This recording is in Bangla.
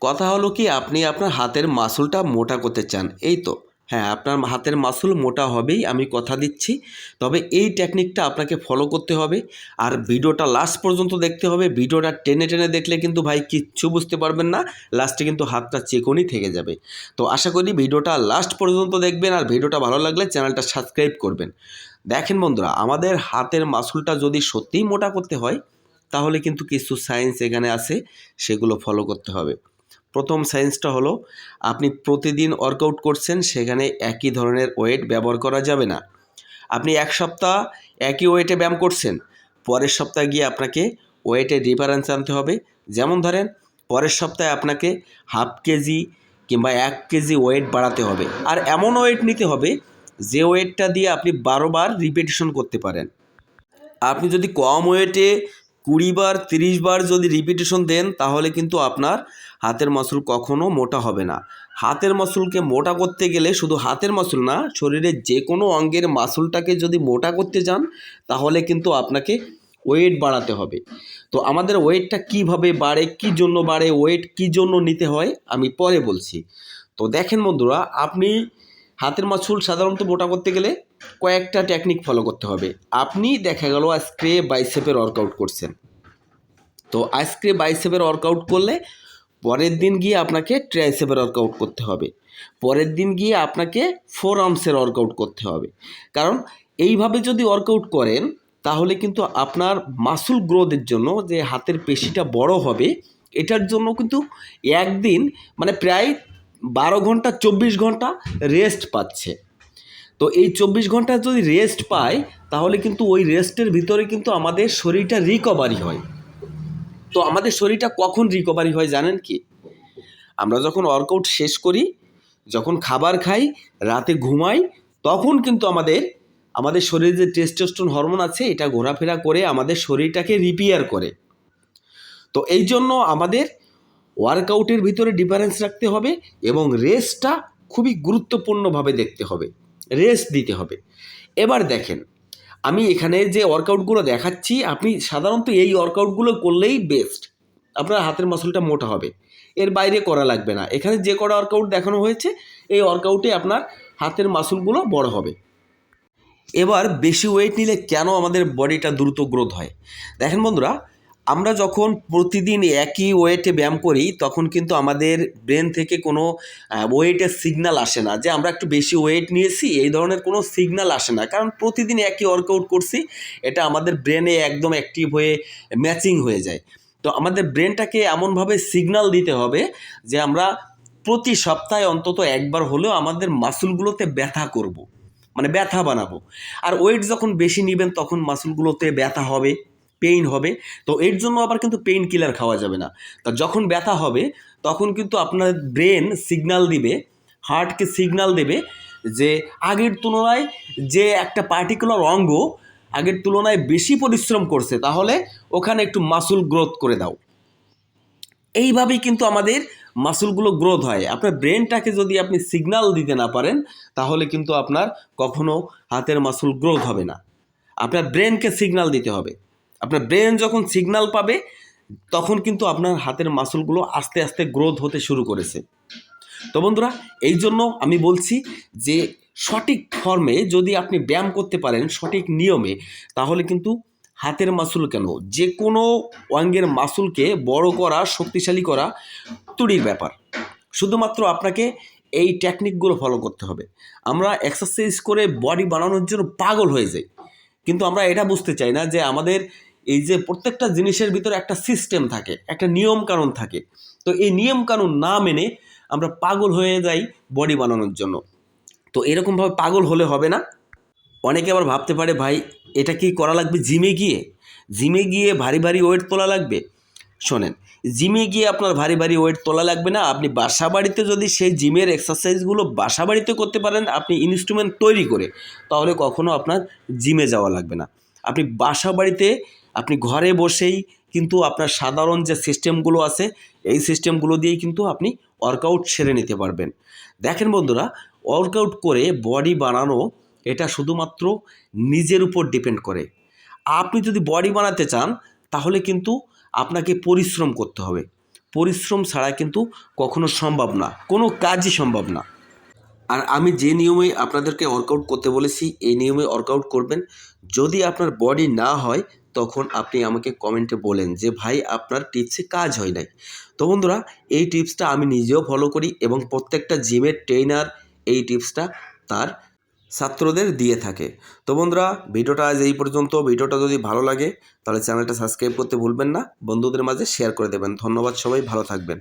কথা হলো কি, আপনি আপনার হাতের মাসুলটা মোটা করতে চান। এই তো। হ্যাঁ আপনার হাতের মাসুল মোটা হবেই, আমি কথা দিচ্ছি। তবে এই টেকনিকটা আপনাকে ফলো করতে হবে। আর ভিডিওটা লাস্ট পর্যন্ত দেখতে হবে। ভিডিওটা টেনে টেনে দেখলে কিন্তু ভাই কিচ্ছু বুঝতে পারবেন না। লাস্টে কিন্তু হাতটা চেকনই থেকে যাবে। তো আশা করি ভিডিওটা লাস্ট পর্যন্ত দেখবেন। আর ভিডিওটা ভালো লাগলে চ্যানেলটা সাবস্ক্রাইব করবেন। দেখেন বন্ধুরা, আমাদের হাতের মাসুলটা যদি সত্যিই মোটা করতে হয়, তাহলে কিন্তু কিছু সায়েন্স এখানে আছে, সেগুলো ফলো করতে হবে। প্রথম সায়েন্সটা হলো, আপনি প্রতিদিন ওয়ার্কআউট করছেন, সেখানে একই ধরনের ওয়েট ব্যবহার করা যাবে না। আপনি এক সপ্তাহ একই ওয়েটে ব্যায়াম করছেন, পরের সপ্তাহে গিয়ে আপনাকে ওয়েটে ডিফারেন্স আনতে হবে। যেমন ধরেন, পরের সপ্তাহে আপনাকে হাফ কেজি কিংবা এক কেজি ওয়েট বাড়াতে হবে। আর এমন ওয়েট নিতে হবে, যে ওয়েটটা দিয়ে আপনি বারোবার রিপিটেশন করতে পারেন। আপনি যদি কম ওয়েটে কুড়ি বার তিরিশ বার যদি রিপিটেশন দেন, তাহলে কিন্তু আপনার হাতের মাসুল কখনো মোটা হবে না। হাতের মাসুলকে মোটা করতে গেলে শুধু হাতের মাসুল না, শরীরের যে কোনো অঙ্গের মাসুলটাকে যদি মোটা করতে যান, তাহলে কিন্তু আপনাকে ওয়েট বাড়াতে হবে। তো আমাদের ওয়েটটা কীভাবে বাড়ে, কী জন্য বাড়ে ওয়েট কী জন্য নিতে হয়, আমি পরে বলছি। তো দেখেন বন্ধুরা, আপনি হাতের মাসুল সাধারণত মোটা করতে গেলে কয়েকটা টেকনিক ফলো করতে হবে। আপনি দেখা গেল আজকে বাইসেপের ওয়ার্কআউট করছেন। তো আজকে বাইসেপের ওয়ার্কআউট করলে পরের দিন গিয়ে আপনাকে ট্রাইসেপের ওয়ার্কআউট করতে হবে। পরের দিন গিয়ে আপনাকে ফোর আর্মসের ওয়ার্কআউট করতে হবে। কারণ এইভাবে যদি ওয়ার্কআউট করেন, তাহলে কিন্তু আপনার মাসুল গ্রোথের জন্য যে হাতের পেশিটা বড় হবে, এটার জন্য কিন্তু একদিন মানে প্রায় বারো ঘণ্টা, চব্বিশ ঘণ্টা রেস্ট পাচ্ছে। তো এই চব্বিশ ঘণ্টা যদি রেস্ট পায়, তাহলে কিন্তু ওই রেস্টের ভিতরে কিন্তু আমাদের শরীরটা রিকভারি হয়। তো আমাদের শরীরটা কখন রিকভারি হয় জানেন কি? আমরা যখন ওয়ার্কআউট শেষ করি, যখন খাবার খাই, রাতে ঘুমাই, তখন কিন্তু আমাদের আমাদের শরীরে যে টেস্টোস্টেরন হরমোন আছে, এটা ঘোরাফেরা করে আমাদের শরীরটাকে রিপেয়ার করে। তো এই জন্য আমাদের ওয়ার্কআউটের ভিতরে ডিফারেন্স রাখতে হবে এবং রেস্টটা খুবই গুরুত্বপূর্ণভাবে দেখতে হবে রেস্ট দিতে হবে। এবার দেখেন, আমি এখানে যে ওয়ার্কআউটগুলো দেখাচ্ছি, আপনি সাধারণত এই ওয়ার্কআউটগুলো করলেই বেস্ট। আপনার হাতের মাসলটা মোটা হবে, এর বাইরে করা লাগবে না। এখানে যে কটা ওয়ার্কআউট দেখানো হয়েছে, এই ওয়ার্কআউটে আপনার হাতের মাসুলগুলো বড় হবে। এবার বেশি ওয়েট নিলে কেন আমাদের বডিটা দ্রুত গ্রোথ হয়? দেখেন বন্ধুরা আমরা যখন প্রতিদিন একই ওয়েটে ব্যায়াম করি, তখন কিন্তু আমাদের ব্রেন থেকে কোনো ওয়েটের সিগনাল আসে না যে আমরা একটু বেশি ওয়েট নিয়েছি, এই ধরনের কোনো সিগনাল আসে না। কারণ প্রতিদিন একই ওয়ার্কআউট করছি, এটা আমাদের ব্রেনে একদম অ্যাক্টিভ হয়ে ম্যাচিং হয়ে যায়। তো আমাদের ব্রেনটাকে এমনভাবে সিগনাল দিতে হবে যে আমরা প্রতি সপ্তাহে অন্তত একবার হলেও আমাদের মাসুলগুলোতে ব্যথা করব। মানে ব্যথা বানাবো। আর ওয়েট যখন বেশি নেবেন, তখন মাসুলগুলোতে ব্যথা হবে। পেইন হবে, তো এর জন্য আবার কিন্তু পেইন কিলার খাওয়া যাবে না। তা যখন ব্যথা হবে, তখন কিন্তু আপনার ব্রেন সিগনাল দিবে হার্টকে সিগনাল দেবে যে আগের তুলনায় যে একটা পার্টিকুলার অঙ্গ আগের তুলনায় বেশি পরিশ্রম করছে, তাহলে ওখানে একটু মাসুল গ্রোথ করে দাও। এইভাবেই কিন্তু আমাদের মাসুলগুলো গ্রোথ হয়। আপনার ব্রেনটাকে যদি আপনি সিগনাল দিতে না পারেন, তাহলে কিন্তু আপনার কখনো হাতের মাসুল গ্রোথ হবে না। আপনার ব্রেনকে সিগনাল দিতে হবে। আপনার ব্রেন যখন সিগন্যাল পাবে, তখন কিন্তু আপনার হাতের মাসুলগুলো আস্তে আস্তে গ্রোথ হতে শুরু করেছে। তো বন্ধুরা, এই জন্য আমি বলছি যে সঠিক ফর্মে যদি আপনি ব্যায়াম করতে পারেন সঠিক নিয়মে, তাহলে কিন্তু হাতের মাসুল কেন? যে কোনো অঙ্গের মাসুলকে বড় করা, শক্তিশালী করা তুড়ির ব্যাপার। শুধুমাত্র আপনাকে এই টেকনিকগুলো ফলো করতে হবে। আমরা এক্সারসাইজ করে বডি বানানোর জন্য পাগল হয়ে যাই। কিন্তু আমরা এটা বুঝতে চাই না যে আমাদের এই যে প্রত্যেকটা জিনিসের ভিতরে একটা সিস্টেম থাকে, একটা নিয়ম কানুন থাকে। তো এই নিয়ম কানুন না মেনে আমরা পাগল হয়ে যাই বডি বানানোর জন্য। তো এরকমভাবে পাগল হলে হবে না। অনেকে আবার ভাবতে পারে, ভাই, এটা কি করা লাগবে জিমে গিয়ে? জিমে গিয়ে ভারী ভারী ওয়েট তোলা লাগবে? শোনেন জিমে গিয়ে আপনার ভারী ভারী ওয়েট তোলা লাগবে না। আপনি বাসা বাড়িতে যদি সেই জিমের এক্সারসাইজগুলো বাসা বাড়িতে করতে পারেন, আপনি ইনস্ট্রুমেন্ট তৈরি করে, তাহলে কখনো আপনার জিমে যাওয়া লাগবে না। আপনি বাসা বাড়িতে আপনি ঘরে বসেই কিন্তু আপনার সাধারণ যে সিস্টেমগুলো আছে, এই সিস্টেমগুলো দিয়েই কিন্তু আপনি ওয়ার্কআউট সেরে নিতে পারবেন। দেখেন বন্ধুরা ওয়ার্কআউট করে বডি বানানো এটা শুধুমাত্র নিজের উপর ডিপেন্ড করে। আপনি যদি বডি বানাতে চান, তাহলে কিন্তু আপনাকে পরিশ্রম করতে হবে। পরিশ্রম ছাড়া কিন্তু কখনো সম্ভব না, কোনো কাজই সম্ভব না। আর আমি যে নিয়মে আপনাদেরকে ওয়ার্কআউট করতে বলেছি, এই নিয়মে ওয়ার্কআউট করবেন। যদি আপনার বডি না হয় তখন আপনি আমাকে কমেন্টে বলেন যে, ভাই, আপনার টিপসে কাজ হয় নাই। তো বন্ধুরা, এই টিপসটা আমি নিজেও ফলো করি এবং প্রত্যেকটা জিমের ট্রেনার এই টিপসটা তার ছাত্রদের দিয়ে থাকে। তো বন্ধুরা, ভিডিওটা আজ এই পর্যন্ত। ভিডিওটা যদি ভালো লাগে, তাহলে চ্যানেলটা সাবস্ক্রাইব করতে ভুলবেন না। বন্ধুদের মাঝে শেয়ার করে দেবেন। ধন্যবাদ সবাই, ভালো থাকবেন।